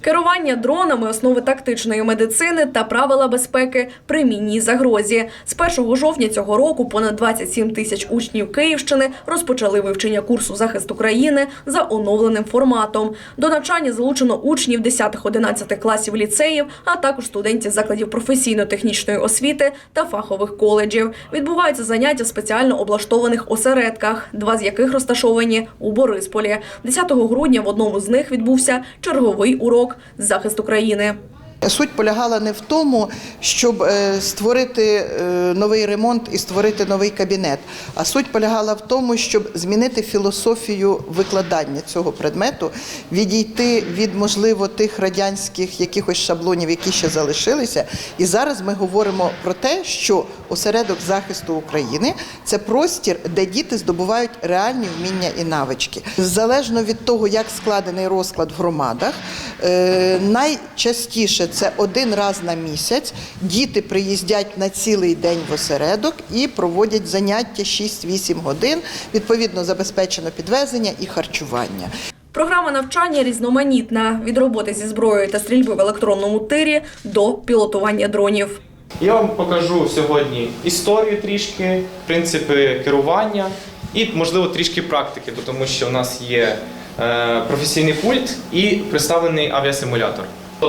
Керування дронами, основи тактичної медицини та правила безпеки при мінній загрозі. З 1 жовтня цього року понад 27 тисяч учнів Київщини розпочали вивчення курсу захист України за оновленим форматом. До навчання залучено учнів 10-11 класів ліцеїв, а також студентів закладів професійно-технічної освіти та фахових коледжів. Відбуваються заняття в спеціально облаштованих осередках, два з яких розташовані у Борисполі. 10 грудня в одному з них відбувся черговий урок захист України. Суть полягала не в тому, щоб е, створити е, новий ремонт і створити новий кабінет, а суть полягала в тому, щоб змінити філософію викладання цього предмету, відійти від можливо тих радянських якихось шаблонів, які ще залишилися. І зараз ми говоримо про те, що осередок захисту України це простір, де діти здобувають реальні вміння і навички. Залежно від того, як складений розклад в громадах, е, найчастіше це один раз на місяць. Діти приїздять на цілий день в осередок і проводять заняття 6-8 годин. Відповідно, забезпечено підвезення і харчування. Програма навчання різноманітна від роботи зі зброєю та стрільби в електронному тирі до пілотування дронів. Я вам покажу сьогодні історію трішки, принципи керування і, можливо, трішки практики, тому що у нас є е, професійний пульт і представлений авіасимулятор.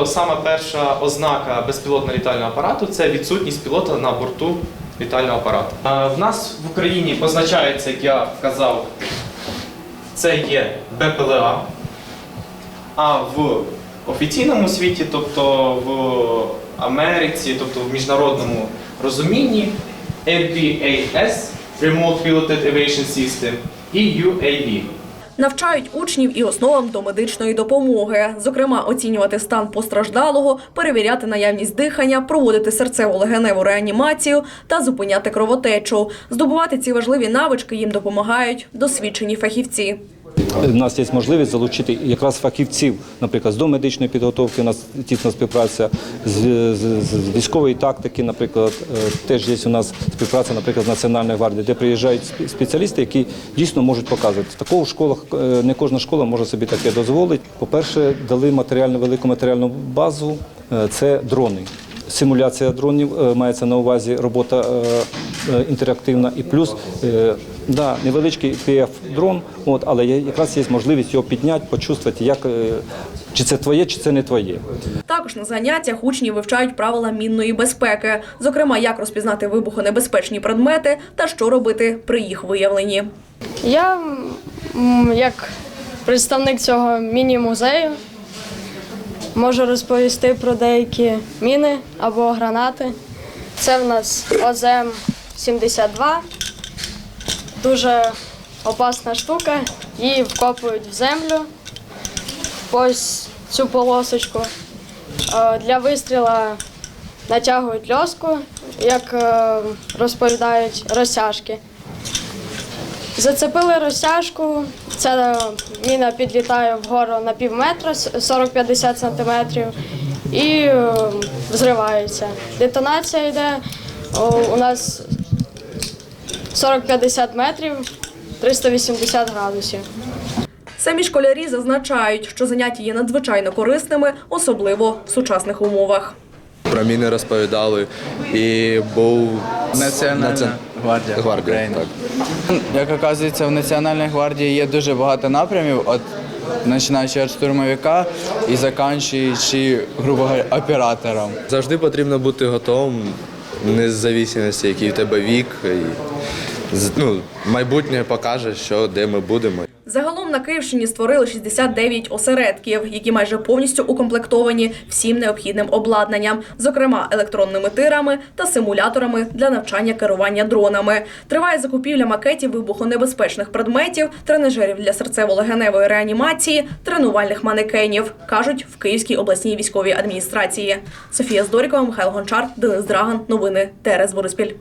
Саме перша ознака безпілотного літального апарату це відсутність пілота на борту літального апарату. В нас в Україні позначається, як я вказав, це є БПЛА. А в офіційному світі, тобто в Америці, тобто в міжнародному розумінні, MPAS Remote Piloted Aviation System і UAV. Навчають учнів і основам до медичної допомоги, зокрема, оцінювати стан постраждалого, перевіряти наявність дихання, проводити серцево-легеневу реанімацію та зупиняти кровотечу. Здобувати ці важливі навички їм допомагають досвідчені фахівці. У нас є можливість залучити якраз фахівців, наприклад, з домедичної підготовки. У нас тісна співпраця з, з, з військової тактики. Наприклад, Е, теж є у нас співпраця, наприклад, з Національною гвардією, де приїжджають спеціалісти, які дійсно можуть показувати. Такого в школах е, не кожна школа може собі таке дозволити. По-перше, дали матеріальну велику матеріальну базу. е, Це дрони. Симуляція дронів мається на увазі робота інтерактивна і плюс да, невеличкий PF-дрон, от, але є- якраз є можливість його підняти, почувствувати, як, е, чи це твоє, чи це не твоє. Також на заняттях учні вивчають правила мінної безпеки, зокрема, як розпізнати вибухонебезпечні предмети та що робити при їх виявленні. Я м, як представник цього міні-музею можу розповісти про деякі міни або гранати. Це в нас ОЗМ-72. Дуже опасна штука. Її вкопують в землю. Ось цю полосочку. Е, Для вистріла натягують льоску, як е, розповідають розтяжки. Зацепили розтяжку. Ця міна підлітає вгору на пів метра, 40-50 сантиметрів, і е, взривається. Детонація йде у нас 40-50 метрів, 380 градусів. Самі школярі зазначають, що заняття є надзвичайно корисними, особливо в сучасних умовах. Про міни розповідали і був Національна Наці- гвардія гвардія. України. Так. Як оказується, в Національній гвардії є дуже багато напрямів, от починаючи від штурмовика і закінчуючи, грубо говоря, оператором. Завжди потрібно бути готовим, незалежності, який в тебе вік. І, ну, майбутнє покаже, що де ми будемо. Загалом на Київщині створили 69 осередків, які майже повністю укомплектовані всім необхідним обладнанням, зокрема електронними тирами та симуляторами для навчання керування дронами. Триває закупівля макетів вибухонебезпечних предметів, тренажерів для серцево-легеневої реанімації, тренувальних манекенів, кажуть в Київській обласній військовій адміністрації. Софія Здорікова, Михайло Гончар, Денис Драган. Новини ТРС Бориспіль.